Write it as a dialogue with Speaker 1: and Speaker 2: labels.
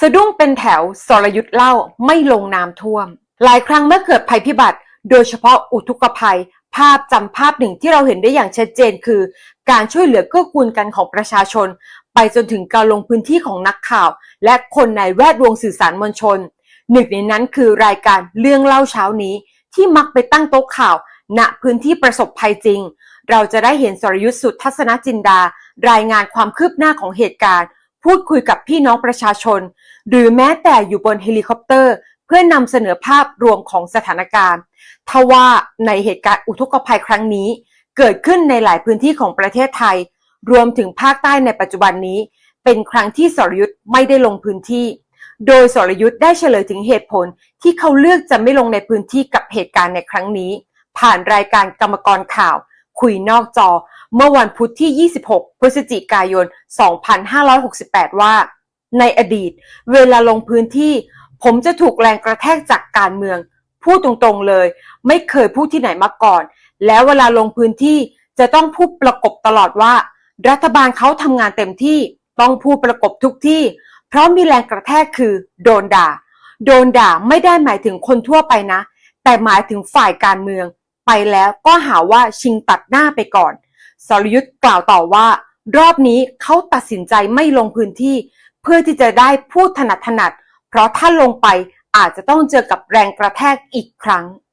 Speaker 1: สะดุ้งเป็นแถวสรยุทธ์เล่าไม่ลงน้ำท่วม หลายครั้งเมื่อเกิดภัยพิบัติ โดยเฉพาะอุทกภัย ภาพจำภาพหนึ่งที่เราเห็นได้อย่างชัดเจนคือ การช่วยเหลือเกื้อกูลกันของประชาชน ไปจนถึงการลงพื้นที่ของนักข่าว และคนในแวดวงสื่อสารมวลชน หนึ่งในนั้นคือรายการเรื่องเล่าเช้านี้ ที่มักไปตั้งโต๊ะข่าว ณพื้นที่ประสบภัยจริง เราจะได้เห็นสรยุทธ์สุทัศนจินดา รายงานความคืบหน้าของเหตุการณ์ พูดคุยกับพี่น้องประชาชน หรือแม้แต่อยู่บนเฮลิคอปเตอร์ เพื่อนำเสนอภาพรวมของสถานการณ์ทว่าในเหตุการณ์อุทกภัยครั้งนี้ เกิดขึ้นในหลายพื้นที่ของประเทศไทย รวมถึงภาคใต้ในปัจจุบันนี้ เป็นครั้งที่สรยุทธ์ไม่ได้ลงพื้นที่ โดยสรยุทธ์ได้เฉลยถึงเหตุผลที่เขาเลือกจะไม่ลงในพื้นที่กับเหตุการณ์ในครั้งนี้ ผ่านรายการกรรมกรข่าว คุยนอกจอ เมื่อวันพุธที่ 26 พฤศจิกายน 2568 ว่า ในอดีต เวลาลงพื้นที่ ผมจะถูกแรงกระแทกจากการเมือง พูดตรงๆเลย ไม่เคยพูดที่ไหนมาก่อน แล้วเวลาลงพื้นที่จะต้องพูดประกบตลอดว่า รัฐบาลเขาทำงานเต็มที่ต้องพูดประกบทุกที่ เพราะมีแรงกระแทกคือ โดนด่า โดนด่าไม่ได้หมายถึงคนทั่วไปนะ แต่หมายถึงฝ่ายการเมือง ไปแล้วก็หาว่าชิงตัดหน้าไปก่อน สรยุทธ์กล่าวต่อว่า รอบนี้เขาตัดสินใจไม่ลงพื้นที่ เพื่อที่จะได้พูดถนัดถนัด เพราะถ้าลงไปอาจจะต้องเจอกับแรงกระแทกอีกครั้ง